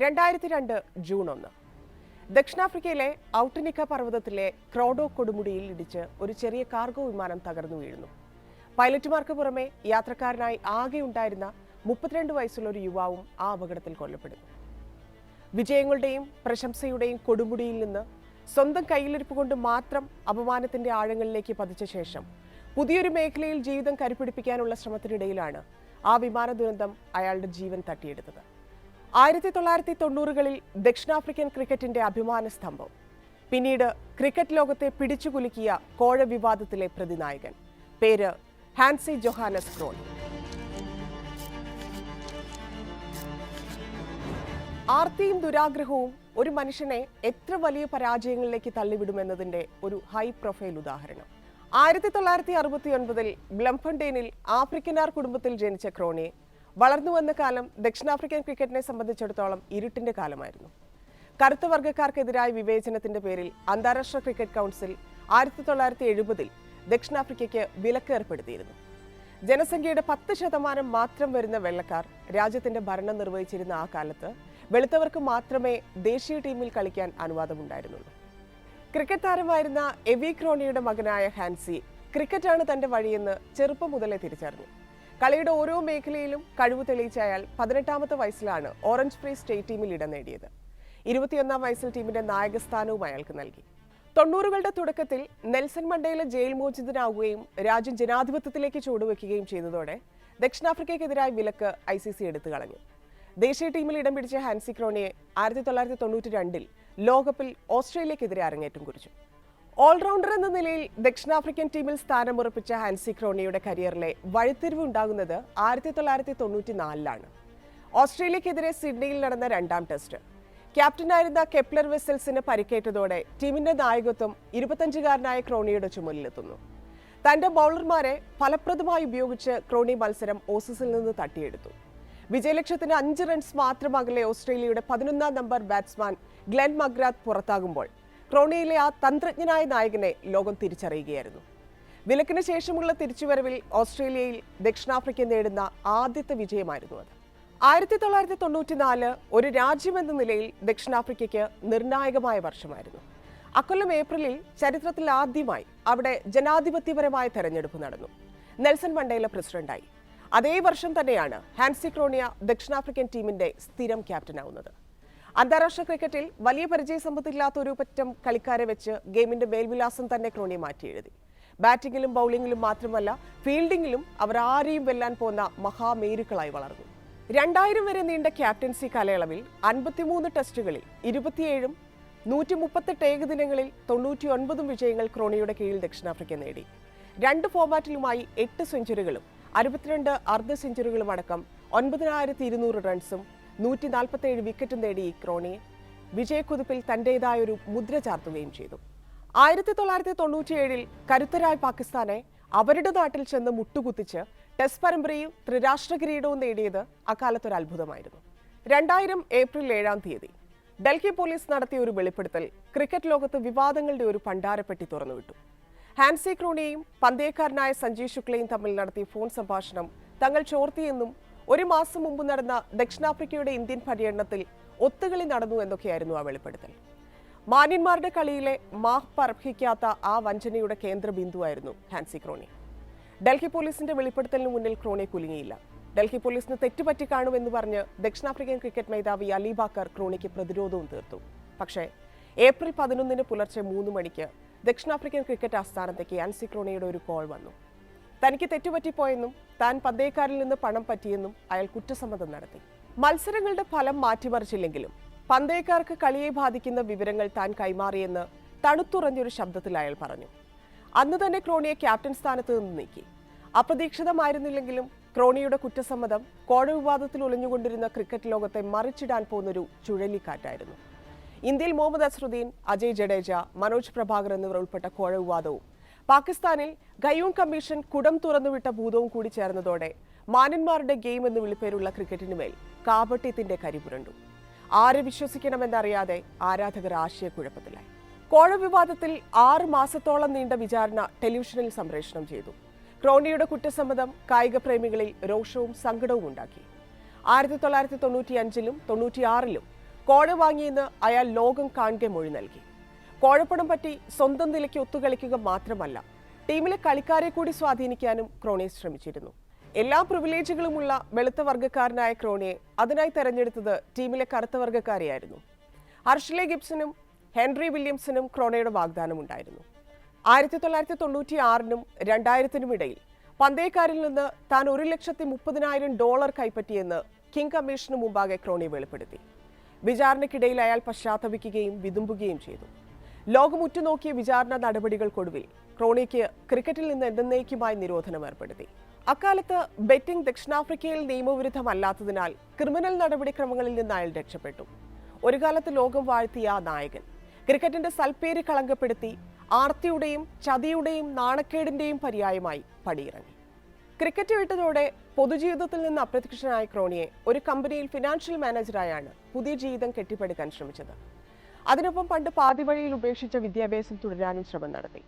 രണ്ടായിരത്തി രണ്ട് ജൂൺ ഒന്ന്. ദക്ഷിണാഫ്രിക്കയിലെ ഔട്ടനിക്ക പർവതത്തിലെ ക്രോഡോ കൊടുമുടിയിൽ ഇടിച്ച് ഒരു ചെറിയ കാർഗോ വിമാനം തകർന്നു വീഴുന്നു. പൈലറ്റുമാർക്ക് പുറമെ യാത്രക്കാരനായി ആകെ ഉണ്ടായിരുന്ന മുപ്പത്തിരണ്ട് വയസ്സുള്ള ഒരു യുവാവും ആ അപകടത്തിൽ കൊല്ലപ്പെടുന്നു. വിജയങ്ങളുടെയും പ്രശംസയുടെയും കൊടുമുടിയിൽ നിന്ന് സ്വന്തം കയ്യിലിരിപ്പ് കൊണ്ട് മാത്രം അപമാനത്തിന്റെ ആഴങ്ങളിലേക്ക് പതിച്ച ശേഷം പുതിയൊരു മേഖലയിൽ ജീവിതം കരുപിടിപ്പിക്കാനുള്ള ശ്രമത്തിനിടയിലാണ് ആ വിമാന ദുരന്തം അയാളുടെ ജീവൻ തട്ടിയെടുത്തത്. ആയിരത്തി തൊള്ളായിരത്തി തൊണ്ണൂറുകളിൽ ദക്ഷിണാഫ്രിക്കൻ ക്രിക്കറ്റിന്റെ അഭിമാന സ്തംഭം. പിന്നീട് ക്രിക്കറ്റ് ലോകത്തെ പിടിച്ചുകുലുക്കിയ കോഴ വിവാദത്തിലെ പ്രതിനായകൻ. പേര് ഹാൻസി ജൊഹാനസ് ക്രോൺ. ആർത്തിയും ദുരാഗ്രഹവും ഒരു മനുഷ്യനെ എത്ര വലിയ പരാജയങ്ങളിലേക്ക് തള്ളിവിടുമെന്നതിന്റെ ഒരു ഹൈ പ്രൊഫൈൽ ഉദാഹരണം. ആയിരത്തി തൊള്ളായിരത്തി അറുപത്തി ഒൻപതിൽ ബ്ലംഫണ്ടേനിൽ ആഫ്രിക്കനാർ കുടുംബത്തിൽ ജനിച്ച ക്രോണിയെ വളർന്നു വന്ന കാലം ദക്ഷിണാഫ്രിക്കൻ ക്രിക്കറ്റിനെ സംബന്ധിച്ചിടത്തോളം ഇരുട്ടിന്റെ കാലമായിരുന്നു. കറുത്ത വർഗക്കാർക്കെതിരായ വിവേചനത്തിന്റെ പേരിൽ അന്താരാഷ്ട്ര ക്രിക്കറ്റ് കൗൺസിൽ ആയിരത്തി തൊള്ളായിരത്തി എഴുപതിൽ ദക്ഷിണാഫ്രിക്കയ്ക്ക് വിലക്ക് ഏർപ്പെടുത്തിയിരുന്നു. ജനസംഖ്യയുടെ പത്ത് ശതമാനം മാത്രം വരുന്ന വെള്ളക്കാർ രാജ്യത്തിന്റെ ഭരണം നിർവഹിച്ചിരുന്ന ആ കാലത്ത് വെളുത്തവർക്ക് മാത്രമേ ദേശീയ ടീമിൽ കളിക്കാൻ അനുവാദമുണ്ടായിരുന്നുള്ളൂ. ക്രിക്കറ്റ് താരമായിരുന്ന എവി ക്രോണിയുടെ മകനായ ഹാൻസി ക്രിക്കറ്റാണ് തന്റെ വഴിയെന്ന് ചെറുപ്പം മുതലേ തിരിച്ചറിഞ്ഞു. കളിയുടെ ഓരോ മേഖലയിലും കഴിവ് തെളിയിച്ച അയാൾ പതിനെട്ടാമത്തെ വയസ്സിലാണ് ഓറഞ്ച് ഫ്രീ സ്റ്റേറ്റ് ടീമിൽ ഇടം നേടിയത്. ഇരുപത്തിയൊന്നാം വയസ്സിൽ ടീമിന്റെ നായകസ്ഥാനവും അയാൾക്ക് നൽകി. തൊണ്ണൂറുകളുടെ തുടക്കത്തിൽ നെൽസൺ മണ്ടേല ജയിൽ മോചിതനാവുകയും രാജ്യം ജനാധിപത്യത്തിലേക്ക് ചുവടുവെക്കുകയും ചെയ്തതോടെ ദക്ഷിണാഫ്രിക്കയ്ക്കെതിരായ വിലക്ക് ഐ സി സി എടുത്തു കളഞ്ഞു. ദേശീയ ടീമിൽ ഇടം പിടിച്ച ഹാൻസി ക്രോണിയെ ആയിരത്തി തൊള്ളായിരത്തി തൊണ്ണൂറ്റി രണ്ടിൽ ലോകകപ്പിൽ ഓസ്ട്രേലിയക്കെതിരെ അരങ്ങേറ്റം കുറിച്ചു. ഓൾറൗണ്ടർ എന്ന നിലയിൽ ദക്ഷിണാഫ്രിക്കൻ ടീമിൽ സ്ഥാനം ഉറപ്പിച്ച ഹാൻസി ക്രോണിയുടെ കരിയറിലെ വഴിത്തിരിവ് ഉണ്ടാകുന്നത് ആയിരത്തി തൊള്ളായിരത്തി തൊണ്ണൂറ്റി നാലിലാണ് ഓസ്ട്രേലിയക്കെതിരെ സിഡ്നിയിൽ നടന്ന രണ്ടാം ടെസ്റ്റ്. ക്യാപ്റ്റനായിരുന്ന കെപ്ലർ വെസൽസിന് പരിക്കേറ്റതോടെ ടീമിന്റെ നായകത്വം ഇരുപത്തഞ്ചുകാരനായ ക്രോണിയുടെ ചുമലിലെത്തുന്നു. തന്റെ ബൗളർമാരെ ഫലപ്രദമായി ഉപയോഗിച്ച് ക്രോണി മത്സരം ഓസീസിൽ നിന്ന് തട്ടിയെടുത്തു. വിജയലക്ഷ്യത്തിന് അഞ്ച് റൺസ് മാത്രം അകലെ ഓസ്ട്രേലിയയുടെ പതിനൊന്നാം നമ്പർ ബാറ്റ്സ്മാൻ ഗ്ലെൻ മഗ്രാത്ത് പുറത്താകുമ്പോൾ. ക്രോണിയിലെ ആ തന്ത്രജ്ഞനായ നായകനെ ലോകം തിരിച്ചറിയുകയായിരുന്നു. വിലക്കിന് ശേഷമുള്ള തിരിച്ചുവരവിൽ ഓസ്ട്രേലിയയിൽ ദക്ഷിണാഫ്രിക്ക നേടുന്ന ആദ്യത്തെ വിജയമായിരുന്നു അത്. ആയിരത്തി തൊള്ളായിരത്തി തൊണ്ണൂറ്റിനാല് ഒരു രാജ്യമെന്ന നിലയിൽ ദക്ഷിണാഫ്രിക്കയ്ക്ക് നിർണായകമായ വർഷമായിരുന്നു. അക്കൊല്ലം ഏപ്രിലിൽ ചരിത്രത്തിൽ ആദ്യമായി അവിടെ ജനാധിപത്യപരമായ തെരഞ്ഞെടുപ്പ് നടന്നു. നെൽസൺ മണ്ടേല പ്രസിഡന്റായി. അതേ വർഷം തന്നെയാണ് ഹാൻസി ക്രോണിയ ദക്ഷിണാഫ്രിക്കൻ ടീമിന്റെ സ്ഥിരം ക്യാപ്റ്റനാവുന്നത്. അന്താരാഷ്ട്ര ക്രിക്കറ്റിൽ വലിയ പരിചയസമ്പത്തില്ലാത്ത ഒരു പറ്റം കളിക്കാരെ വെച്ച് ഗെയിമിന്റെ മേൽവിലാസം തന്നെ ക്രോണി മാറ്റിയെഴുതി. ബാറ്റിംഗിലും ബൗളിംഗിലും മാത്രമല്ല ഫീൽഡിംഗിലും അവർ ആരെയും വെല്ലാൻ പോന്ന മഹാമേരുക്കളായി വളർന്നു. രണ്ടായിരം വരെ നീണ്ട ക്യാപ്റ്റൻസി കാലയളവിൽ അൻപത്തിമൂന്ന് ടെസ്റ്റുകളിൽ ഇരുപത്തിയേഴും നൂറ്റി മുപ്പത്തെട്ട് ഏകദിനങ്ങളിൽ തൊണ്ണൂറ്റി ഒൻപതും വിജയങ്ങൾ ക്രോണിയുടെ കീഴിൽ ദക്ഷിണാഫ്രിക്ക നേടി. രണ്ട് ഫോർമാറ്റിലുമായി എട്ട് സെഞ്ചുറികളും അറുപത്തിരണ്ട് അർദ്ധ സെഞ്ചുറികളും അടക്കം ഒൻപതിനായിരത്തി ഇരുന്നൂറ് റൺസും നൂറ്റി നാൽപ്പത്തേഴ് വിക്കറ്റും നേടി ക്രോണിയെ. വിജയക്കുതിപ്പിൽ തന്റേതായൊരു മുദ്ര ചാർത്തുകയും ചെയ്തു. ആയിരത്തി തൊള്ളായിരത്തി തൊണ്ണൂറ്റിയേഴിൽ കരുത്തരായ പാകിസ്ഥാനെ അവരുടെ നാട്ടിൽ ചെന്ന് മുട്ടുകുത്തിച്ച് ടെസ്റ്റ് പരമ്പരയും ത്രിരാഷ്ട്ര കിരീടവും നേടിയത് അക്കാലത്തൊരു അത്ഭുതമായിരുന്നു. രണ്ടായിരം ഏപ്രിൽ ഏഴാം തീയതി ഡൽഹി പോലീസ് നടത്തിയ ഒരു വെളിപ്പെടുത്തൽ ക്രിക്കറ്റ് ലോകത്ത് വിവാദങ്ങളുടെ ഒരു പണ്ടാരപ്പെട്ടി തുറന്നുവിട്ടു. ഹാൻസി ക്രോണിയെയും പന്തയക്കാരനായ സഞ്ജയ് ശുക്ലയും തമ്മിൽ നടത്തിയ ഫോൺ സംഭാഷണം തങ്ങൾ ചോർത്തിയെന്നും ഒരു മാസം മുമ്പ് നടന്ന ദക്ഷിണാഫ്രിക്കയുടെ ഇന്ത്യൻ പര്യടനത്തിൽ ഒത്തുകളി നടന്നു എന്നൊക്കെയായിരുന്നു ആ വെളിപ്പെടുത്തൽ. മാന്യന്മാരുടെ കളിയിലെ മാഹ് പർഹിക്കാത്ത ആ വഞ്ചനയുടെ കേന്ദ്ര ബിന്ദുവായിരുന്നു ഹാൻസി ക്രോണി. ഡൽഹി പോലീസിന്റെ വെളിപ്പെടുത്തലിന് മുന്നിൽ ക്രോണി കുലുങ്ങിയില്ല. ഡൽഹി പോലീസിന് തെറ്റുപറ്റി കാണുമെന്ന് പറഞ്ഞ് ദക്ഷിണാഫ്രിക്കൻ ക്രിക്കറ്റ് മേധാവി അലി ബാക്കർ ക്രോണിക്ക് പ്രതിരോധവും തീർത്തു. പക്ഷേ ഏപ്രിൽ പതിനൊന്നിന് പുലർച്ചെ മൂന്ന് മണിക്ക് ദക്ഷിണാഫ്രിക്കൻ ക്രിക്കറ്റ് ആസ്ഥാനത്തേക്ക് ആൻസി ഒരു കോൾ വന്നു. തനിക്ക് തെറ്റുപറ്റിപ്പോയെന്നും താൻ പന്തയക്കാരിൽ നിന്ന് പണം പറ്റിയെന്നും അയാൾ കുറ്റസമ്മതം നടത്തി. മത്സരങ്ങളുടെ ഫലം മാറ്റിമറിച്ചില്ലെങ്കിലും പന്തയക്കാർക്ക് കളിയെ ബാധിക്കുന്ന വിവരങ്ങൾ താൻ കൈമാറിയെന്ന് തണുത്തുറഞ്ഞൊരു ശബ്ദത്തിൽ അയാൾ പറഞ്ഞു. അന്ന് തന്നെ ക്രോണിയെ ക്യാപ്റ്റൻ സ്ഥാനത്ത് നിന്ന് നീക്കി. അപ്രതീക്ഷിതമായിരുന്നില്ലെങ്കിലും ക്രോണിയുടെ കുറ്റസമ്മതം കോഴ വിവാദത്തിൽ ഒളിഞ്ഞുകൊണ്ടിരുന്ന ക്രിക്കറ്റ് ലോകത്തെ മറിച്ചിടാൻ പോകുന്നൊരു ചുഴലിക്കാറ്റായിരുന്നു. ഇന്ത്യയിൽ മുഹമ്മദ് അസ്രുദ്ദീൻ അജയ് ജഡേജ മനോജ് പ്രഭാകർ എന്നിവർ ഉൾപ്പെട്ട കോഴ വിവാദവും പാകിസ്ഥാനിൽ ഗയൂൺ കമ്മീഷൻ കുടം തുറന്നുവിട്ട ഭൂതവും കൂടി ചേർന്നതോടെ മാനന്മാരുടെ ഗെയിം എന്ന് വിളിപ്പേരുള്ള ക്രിക്കറ്റിന് മേൽ കാപട്യത്തിന്റെ കരിപുരണ്ടു ആരെ വിശ്വസിക്കണമെന്നറിയാതെ ആരാധകർ ആശയക്കുഴപ്പത്തിലായി. കോഴ വിവാദത്തിൽ ആറ് മാസത്തോളം നീണ്ട വിചാരണ ടെലിവിഷനിൽ സംപ്രേഷണം ചെയ്തു. ക്രോണിയുടെ കുറ്റസമ്മതം കായിക പ്രേമികളിൽ രോഷവും സങ്കടവും ഉണ്ടാക്കി. ആയിരത്തി തൊള്ളായിരത്തി തൊണ്ണൂറ്റി അഞ്ചിലും തൊണ്ണൂറ്റിയാറിലും കോഴ വാങ്ങിയെന്ന് അയാൾ ലോകം കാണുക മൊഴി നൽകി. കോഴപ്പണം പറ്റി സ്വന്തം നിലയ്ക്ക് ഒത്തുകളിക്കുക മാത്രമല്ല ടീമിലെ കളിക്കാരെ കൂടി സ്വാധീനിക്കാനും ക്രോണെ ശ്രമിച്ചിരുന്നു. എല്ലാ പ്രിവിലേജുകളുമുള്ള വെളുത്ത വർഗക്കാരനായ ക്രോണിയെ അതിനായി തെരഞ്ഞെടുത്തത് ടീമിലെ കറുത്ത വർഗക്കാരെയായിരുന്നു. ഹർഷലെ ഗിബ്സനും ഹെൻറി വില്യംസിനും ക്രോണയുടെ വാഗ്ദാനമുണ്ടായിരുന്നു. ആയിരത്തി തൊള്ളായിരത്തി തൊണ്ണൂറ്റി ആറിനും രണ്ടായിരത്തിനും ഇടയിൽ പന്തയക്കാരിൽ നിന്ന് താൻ ഒരു ലക്ഷത്തി മുപ്പതിനായിരം ഡോളർ കൈപ്പറ്റിയെന്ന് കിങ് കമ്മീഷന് മുമ്പാകെ ക്രോണി വെളിപ്പെടുത്തി. വിചാരണയ്ക്കിടയിൽ അയാൾ പശ്ചാത്തപിക്കുകയും വിതുമ്പുകയും ചെയ്തു. ലോകം ഉറ്റുനോക്കിയ വിചാരണ നടപടികൾക്കൊടുവിൽ ക്രോണിക്ക് ക്രിക്കറ്റിൽ നിന്ന് എന്നേക്കുമായി നിരോധനം ഏർപ്പെടുത്തി. അക്കാലത്ത് ബെറ്റിംഗ് ദക്ഷിണാഫ്രിക്കയിൽ നിയമവിരുദ്ധമല്ലാത്തതിനാൽ ക്രിമിനൽ നടപടിക്രമങ്ങളിൽ നിന്ന് അയാൾ രക്ഷപ്പെട്ടു. ഒരു കാലത്ത് ലോകം വാഴ്ത്തിയ നായകൻ ക്രിക്കറ്റിന്റെ സൽപ്പേര് കളങ്കപ്പെടുത്തി ആർത്തിയുടെയും ചതിയുടെയും നാണക്കേടിന്റെയും പര്യായമായി പടിയിറങ്ങി. ക്രിക്കറ്റ് വിട്ടതോടെ പൊതുജീവിതത്തിൽ നിന്ന് അപ്രത്യക്ഷനായ ക്രോണിയെ ഒരു കമ്പനിയിൽ ഫിനാൻഷ്യൽ മാനേജറായാണ് പുതിയ ജീവിതം കെട്ടിപ്പടുക്കാൻ ശ്രമിച്ചത്. അതിനൊപ്പം പണ്ട് പാതി വഴിയിൽ ഉപേക്ഷിച്ച വിദ്യാഭ്യാസം തുടരാനും ശ്രമം നടത്തി.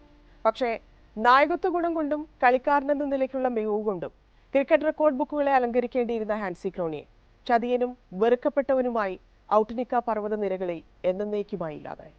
പക്ഷേ നായകത്വ ഗുണം കൊണ്ടും കളിക്കാരനെന്ന നിലയ്ക്കുള്ള മികവ് കൊണ്ടും ക്രിക്കറ്റ് റെക്കോർഡ് ബുക്കുകളെ അലങ്കരിക്കേണ്ടിയിരുന്ന ഹാൻസി ക്രോണിയെ ചതിയനും വെറുക്കപ്പെട്ടവനുമായി ഔട്ടനിക്ക പർവത നിരകളിൽ എന്നേക്കുമായി ഇല്ലാതായി.